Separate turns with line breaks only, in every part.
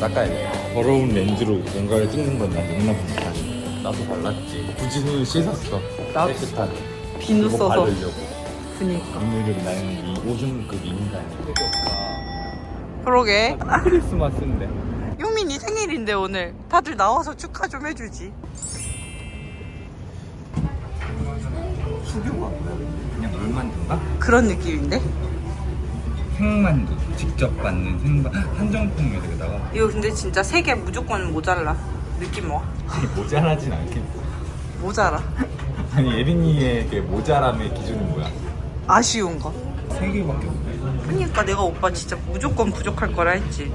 닦아야겠다. 더러운 렌즈로 뭔가를 찍는 건난 용납 못하네. 나도 발랐지. 굳이 손을 씻었어.
나도.
깨끗하게.
비누
이거
써서.
바르려고.
그니까.
오늘은 나는 이 오줌급 인간이.
그러게.
크리스마스인데.
용민이 생일인데 오늘 다들 나와서 축하 좀 해주지.
수교가 뭐야? 그냥 물만두인가?
그런 느낌인데?
생만두. 직접 받는 생만 한정품에다가
이거 근데 진짜 세 개 무조건 모자라. 느낌 와.
모자라진 않겠지.
모자라.
아니 예린이에게 모자람의 기준은 뭐야?
아쉬운 거.
세 개밖에 없네.
그러니까 내가 오빠 진짜 무조건 부족할 거라 했지.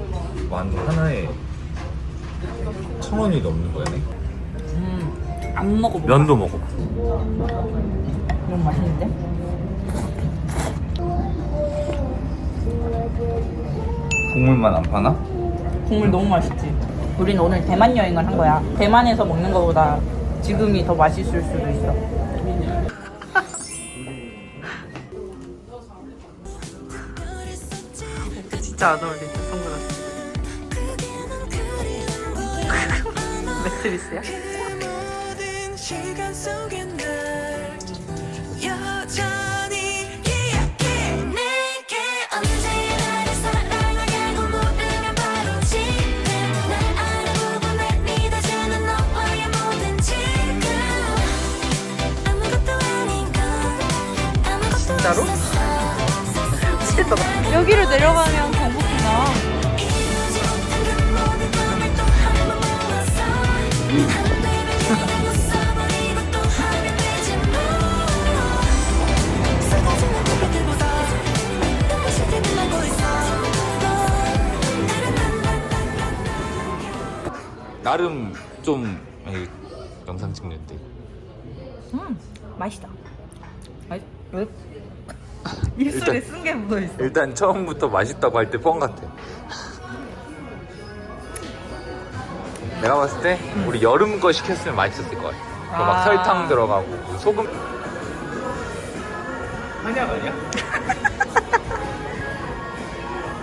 만두 하나에 천 원이 넘는 거야, 네?
음, 안 먹어.
면도 먹어.
너무 맛있는데?
국물만 안 파나?
국물 너무 맛있지. 우린 오늘 대만 여행을 한 거야. 대만에서 먹는 거보다 지금이 더 맛있을 수도 있어. 진짜 안 어울린다, 선글라스. 매트리스야? 진짜로?
없었어.
여기로 내려가면 경복궁 나와.
이루지 못한 그 모든 꿈을 또한번 모았어 내가 못 써버리고 또 하면 되지 뭐 쏟아지는 빛들보다 눈부실 때 빛나고 있어
나름 좀 에이, 영상 찍는데
음, 맛있다. 맛, 왜? 입술에 쓴게 묻어 있어.
일단 처음부터 맛있다고 할 때 뻥 같아. 내가 봤을 때 우리 여름 거 시켰으면 맛있었을 것 같아. 그거 막
아.
설탕 들어가고 소금. 한약 아니야?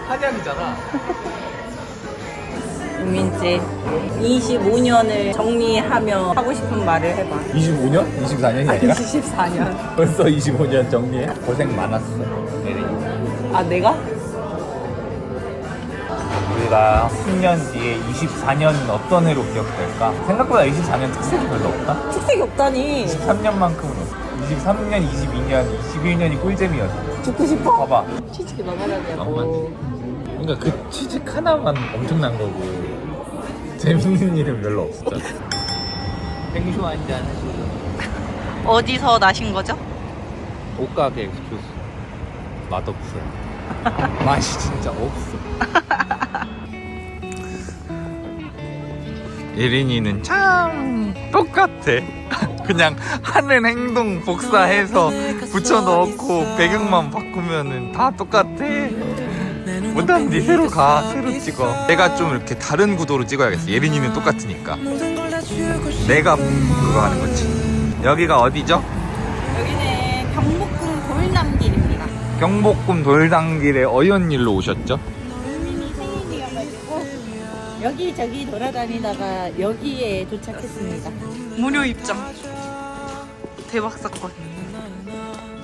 한약이잖아.
민지 25년을 정리하며 하고 싶은 말을 해봐.
25년? 24년이 아니라?
24년.
벌써 25년 정리해? 고생 많았어.
아 내가?
우리가 10년 뒤에 24년은 어떤 해로 기억될까? 생각보다 24년 특색이 별로 없다?
특색이 없다니.
23년만큼은 없어. 23년, 22년, 21년이 꿀잼이었어.
죽고 싶어?
봐봐.
취직이 막아라냐고.
그러니까 그 취직 하나만 엄청난 거고 재밌는 일은 별로 없었잖아. 생쇼 한잔 하시죠.
어디서 나신 거죠?
옷가게 엑스큐스. 맛없어요. 맛이 진짜 없어. 예린이는 참 똑같아. 그냥 하는 행동 복사해서 붙여 넣고 배경만 바꾸면은 다 똑같아. 못하면 니 새로 가, 새로 찍어. 내가 좀 이렇게 다른 구도로 찍어야겠어. 예린이는 똑같으니까. 내가 그거 하는 거지. 여기가 어디죠?
여기는 경복궁 돌남길입니다.
경복궁 돌당길에 어연 일로 오셨죠?
유민이 생일이어가지고 여기저기 돌아다니다가 여기에 도착했습니다. 무료 입장. 대박 사건.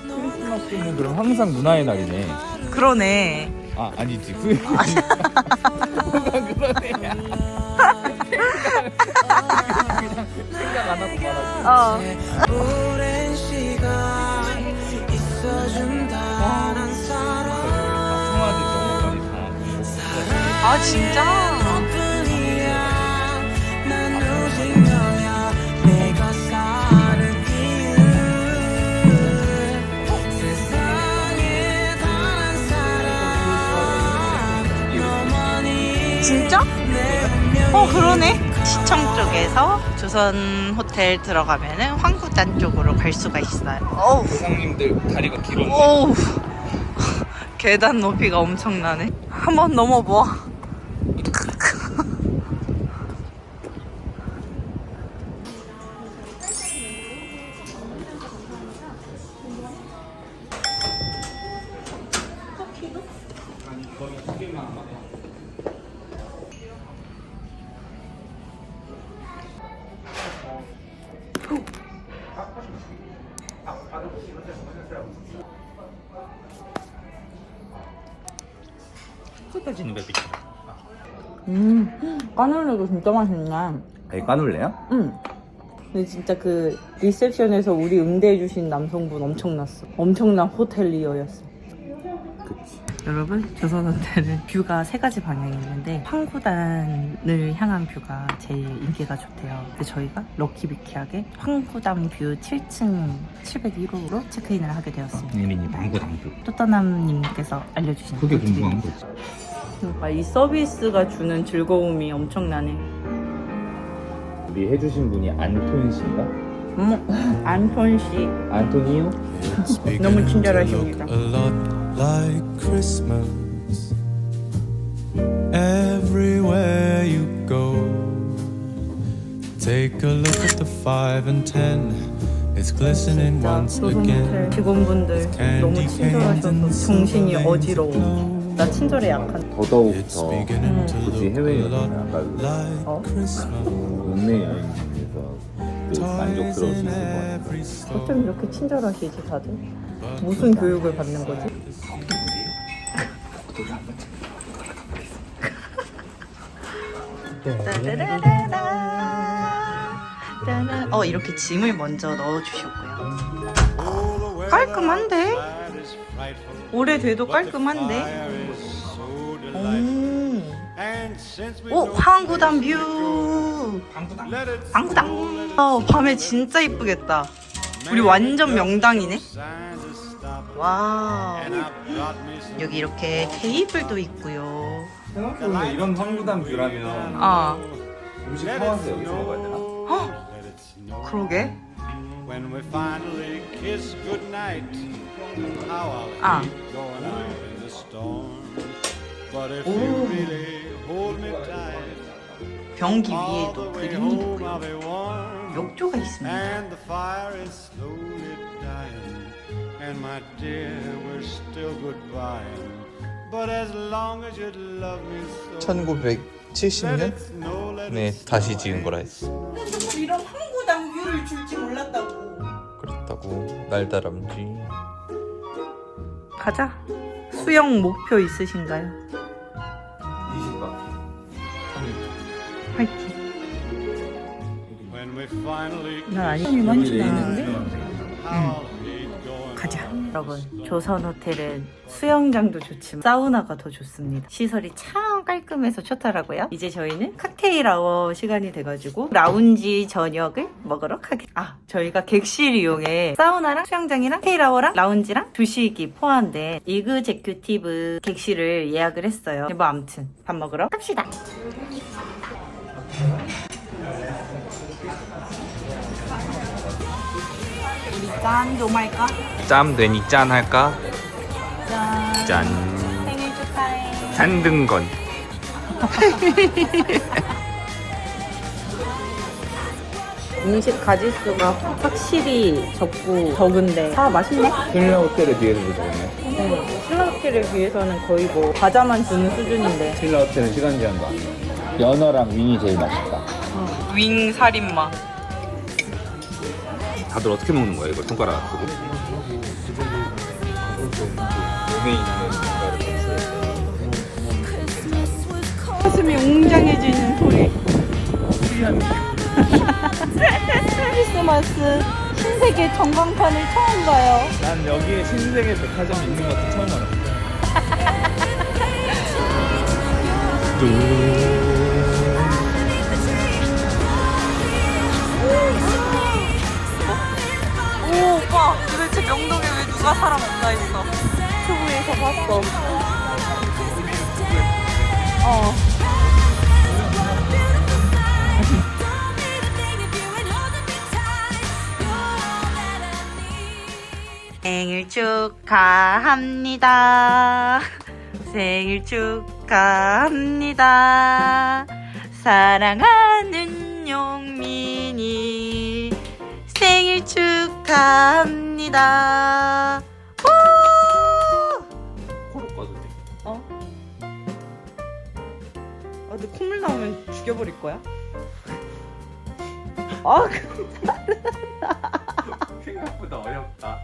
크리스마스는 그럼 항상 문화의 날이네.
그러네.
아 아니지 후회. 그러네.
어 그러네. 시청 쪽에서 조선 호텔 들어가면은 황구잔 쪽으로 갈 수가 있어요. 어우.
조상님들 다리가 길었네.
어우. 계단 높이가 엄청나네. 한번 넘어봐.
쏟아지는 베비큐.
음, 까놀레도 진짜 맛있네.
아니 까놀래요?
응. 근데 진짜 그 리셉션에서 우리 응대해주신 남성분 엄청났어. 엄청난 호텔리어였어.
그치.
여러분, 조선 호텔은 뷰가 세 가지 방향이 있는데 황구단을 향한 뷰가 제일 인기가 좋대요. 근데 저희가 럭키비키하게 황구단 뷰 7층 701호로 체크인을 하게 되었습니다.
예린이 방구 당구.
또떠남님께서 알려주신
그게
꿀팁입니다.
궁금한 거지.
그러니까 이 서비스가 주는 즐거움이 엄청나네.
우리 해주신 분이 안톤 씨인가?
어머, 안톤 씨
안토니오?
너무 친절하십니다.
a lot like Christmas everywhere you go. Take a look at the five and ten. It's glistening
진짜
once
조선호텔
again.
직원분들 너무 친절하셔서 정신이 어지러워. 나 친절에 약한.
더더욱 더
to
굳이 해외 여행 안 가도.
Christmas.
국내 여행에서 늘
Toys
만족스러울 수 있을 것 같아요.
어쩜 이렇게 친절하시지 다들? 무슨 교육을 받는 거지? 어 이렇게 짐을 먼저 넣어주셨고요. 깔끔한데? 오래돼도 깔끔한데? 음. 오 황구단 뷰. 방구당. 어 밤에 진짜 이쁘겠다. 우리 완전 명당이네. 와. 여기 이렇게 테이블도 있고요.
생각해보면 이런 황구단 뷰라면
아,
음식 사와서 여기서 먹어야 되나?
그러게.
When we
Ah. 변기 위에도 그림이 있고요. 욕조가 있습니다.
And the fire is slowly dying. And my dear, we're still goodbying. But as long as you love me so, let
1970년?
it snow, let
네
it
다시 지은 거라 했어
이런 황구당 뷰를 줄지 몰랐다고.
그랬다고 날다람쥐
가자. 수영 목표 있으신가요? 화이팅. 난 아니.
going
가자. 여러분, 조선 호텔은 수영장도 좋지만 사우나가 더 좋습니다. 시설이 참 깔끔해서 좋더라고요. 이제 저희는 칵테일 아워 시간이 돼가지고 라운지 저녁을 먹으러 가겠. 아, 저희가 객실 이용해 사우나랑 수영장이랑 칵테일 아워랑 라운지랑 두식이 포함된 이그제큐티브 객실을 예약을 했어요. 뭐 아무튼 밥 먹으러 갑시다. 우리 짠좀 할까?
짬 되니 짠 할까?
짠.
짠
생일 축하해.
산등건
음식 가짓수가 확실히 적고 적은데 다 맛있네.
신라 호텔에 비해서도 적네
응. 신라호텔에 비해서는 거의 뭐 과자만 주는 수준인데.
신라 호텔은 시간 제한도 안 돼. 연어랑 윙이 제일 맛있다
윙 살인마.
다들 어떻게 먹는 거야 이걸 손가락 쓰고? 몸에 있는 뭔가를
cold.
가슴이 웅장해지는 소리. 크리스마스 신세계 전광판을 처음 봐요.
난 여기에 신세계 백화점 있는 것도 처음 알았어
오 오빠 도대체 명동에 왜 누가 사람 없나 했어. 유튜브에서 봤어. 어. 생일 축하합니다. 생일 축하합니다. 사랑하는 용민이 생일 축 하합니다. 우!
코로 꺼도 돼
어? 아, 근데 콧물 나오면 죽여버릴 거야? 아,
생각보다 어렵다.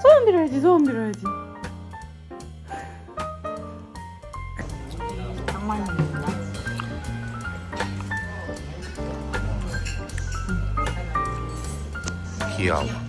소원 빌어야지, 소원 빌어야지.
귀여워.